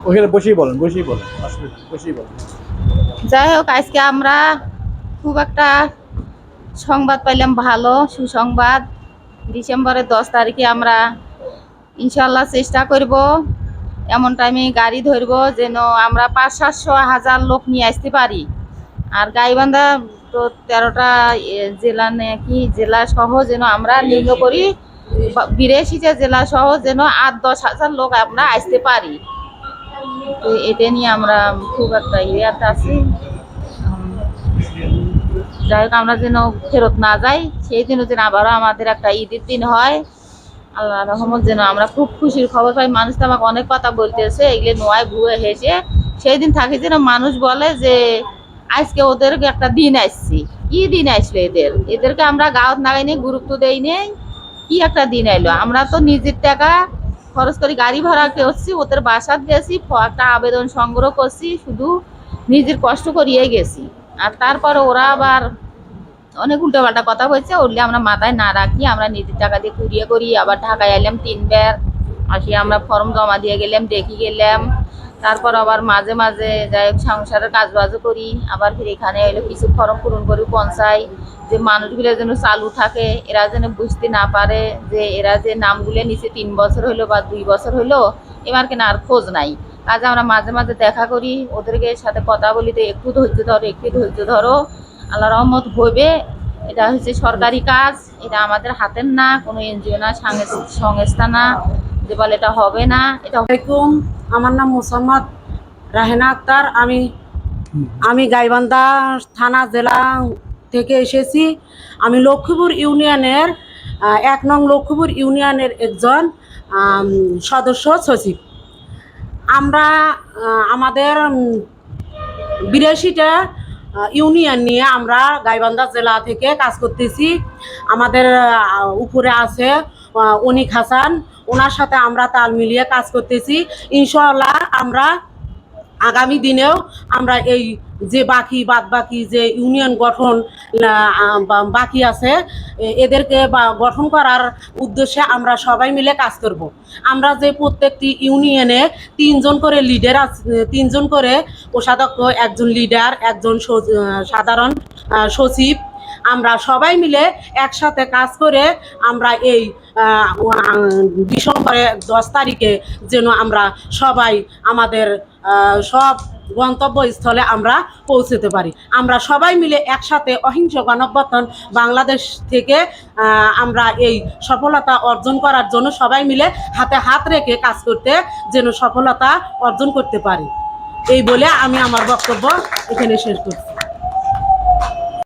ওখানে বসেই বলেন বসেই বলেন বসেই বলেন। যাই হোক, আজকে আমরা খুব একটা সংবাদ পাইলাম ভালো, সুসংবাদ। ডিসেম্বরের দশ তারিখে আমরা ইনশাল্লাহ চেষ্টা করব, এমন টাইমে গাড়ি ধরবো যেন আমরা পাঁচ সাতশো হাজার লোক নিয়ে আসতে পারি। আর গাইবান্ধা তো তেরোটা জেলা নাকি জেলা সহ যেন আমরা নিয়োগ করি বিরাশিটা জেলা সহ যেন আট দশ হাজার লোক আমরা আসতে পারি। তো এটা নিয়ে আমরা খুব একটা ইয়েতে আছি। যাই হোক, আমরা যেন ফেরত না যাই, সেই দিনও যেন আবারও আমাদের একটা ঈদের দিন হয়। আল্লাহ রহমত যেন আমরা খুব খুশির খবর পাই। মানুষ তো আমাকে অনেক কথা বলতেছে, এগুলো নোয়ায় ভুয়ে হেসে। সেই দিন থাকে যেন মানুষ বলে যে, আজকে ওদেরকে একটা দিন আসছি। কি দিন আসলো এদের? এদেরকে আমরা গাঁত নাগাইনি গুরুত্ব দেই নেই। কি একটা দিন এলো আমরা তো নিজের টাকা খরচ করে, গাড়ি ভাড়া করছি, ওদের বাসাত গেছি, একটা আবেদন সংগ্রহ করছি, শুধু নিজের কষ্ট করিয়ে গেছি। আর তারপরে ওরা আবার অনেক উল্টোপাল্টা কথা বলছে উঠলে আমরা মাথায় না রাখি, আমরা নিজের টাকা দিয়ে কুড়িয়ে করি, আবার ঢাকায় এলাম তিনবার, আসি আমরা ফর্ম জমা দিয়ে গেলাম, দেখি গেলাম। তারপর আবার মাঝে মাঝে যাই হোক সংসারের কাজ বাজও করি, আবার ফির এখানে এলো কিছু ফর্ম পূরণ করি পঞ্চায় যে মানুষগুলো যেন চালু থাকে, এরা যেন বুঝতে না পারে যে এরা যে নামগুলো নিচে তিন বছর হলো বা দুই বছর হলো, এবার কেন আর খোঁজ নাই। কাজে আমরা মাঝে মাঝে দেখা করি, ওদেরকে সাথে কথা বলি, তো একটু ধৈর্য ধরো, একটু ধৈর্য ধরো, আল্লাহ রহমত হবে এটা হচ্ছে সরকারি কাজ, এটা আমাদের হাতের না, কোনো এনজিও না সংস্থা না। যে বলে এটা হবে না এটা আসসালামাইকুম আমার নাম মোসাম্মদ রাহেনা আক্তার। আমি আমি গাইবান্ধা থানা জেলা থেকে এসেছি। আমি লক্ষ্মীপুর ইউনিয়নের এক নং লক্ষ্মীপুর ইউনিয়নের একজন সদস্য সচিব। আমরা আমাদের বিরাশিটা ইউনিয়ন নিয়ে আমরা গাইবান্ধা জেলা থেকে কাজ করতেছি। আমাদের উপরে আছে অনিক হাসান, ওনার সাথে আমরা তাল মিলিয়ে কাজ করতেছি ইনশাল্লাহ আমরা আগামী দিনেও আমরা এই যে বাকি বাদ বাকি যে ইউনিয়ন গঠন বাকি আছে এদেরকে বা গঠন করার উদ্দেশ্যে আমরা সবাই মিলে কাজ করব। আমরা যে প্রত্যেকটি ইউনিয়নে তিনজন করে লিডার তিনজন করে কোষাধ্যক্ষ, একজন লিডার একজন সাধারণ সচিব আমরা সবাই মিলে একসাথে কাজ করে আমরা এই ডিসেম্বরের দশ তারিখে যেন আমরা সবাই আমাদের সব গন্তব্যস্থলে আমরা পৌঁছতে পারি। আমরা সবাই মিলে একসাথে অহিংস গণঅভ্যুত্থান বাংলাদেশ থেকে আমরা এই সফলতা অর্জন করার জন্য সবাই মিলে হাতে হাত রেখে কাজ করতে যেন সফলতা অর্জন করতে পারি। এই বলে আমি আমার বক্তব্য এখানে শেষ করছি।